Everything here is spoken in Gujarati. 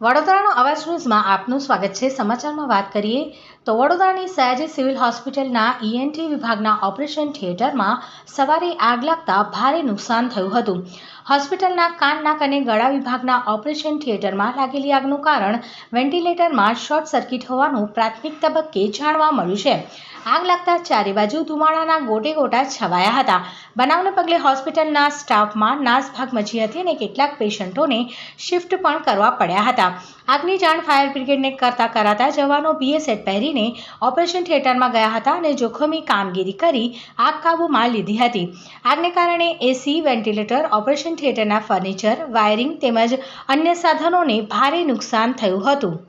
વડોદરાનો અવાજ ન્યૂઝમાં આપનું સ્વાગત છે. સમાચારમાં વાત કરીએ તો વડોદરાની સયાજી સિવિલ હોસ્પિટલના ઈએનટી વિભાગના ઓપરેશન થિયેટરમાં સવારે આગ લાગતા ભારે નુકસાન થયું હતું. હોસ્પિટલના કાન, નાક અને ગળા વિભાગના ઓપરેશન થિયેટરમાં લાગેલી આગનું કારણ વેન્ટિલેટરમાં શોર્ટ સર્કિટ હોવાનું પ્રાથમિક તબક્કે જાણવા મળ્યું છે. આગ લાગતા ચારે બાજુ ધુમાડાના ગોટે ગોટા છવાયા હતા. બનાવને પગલે હોસ્પિટલના સ્ટાફમાં નાસભાગ મચી હતી અને કેટલાક પેશન્ટોને શિફ્ટ પણ કરવા પડ્યા હતા. આગની જાણ ફાયર બ્રિગેડને કરતા કરાતા જવાનો બીએસેટ પહેરીને ઓપરેશન થિયેટરમાં ગયા હતા અને જોખમી કામગીરી કરી આગ કાબૂમાં લીધી હતી. આગને કારણે એસી, વેન્ટિલેટર, ઓપરેશન થિયેટરના ફર્નિચર, વાયરિંગ તેમજ અન્ય સાધનોને ભારે નુકસાન થયું હતું.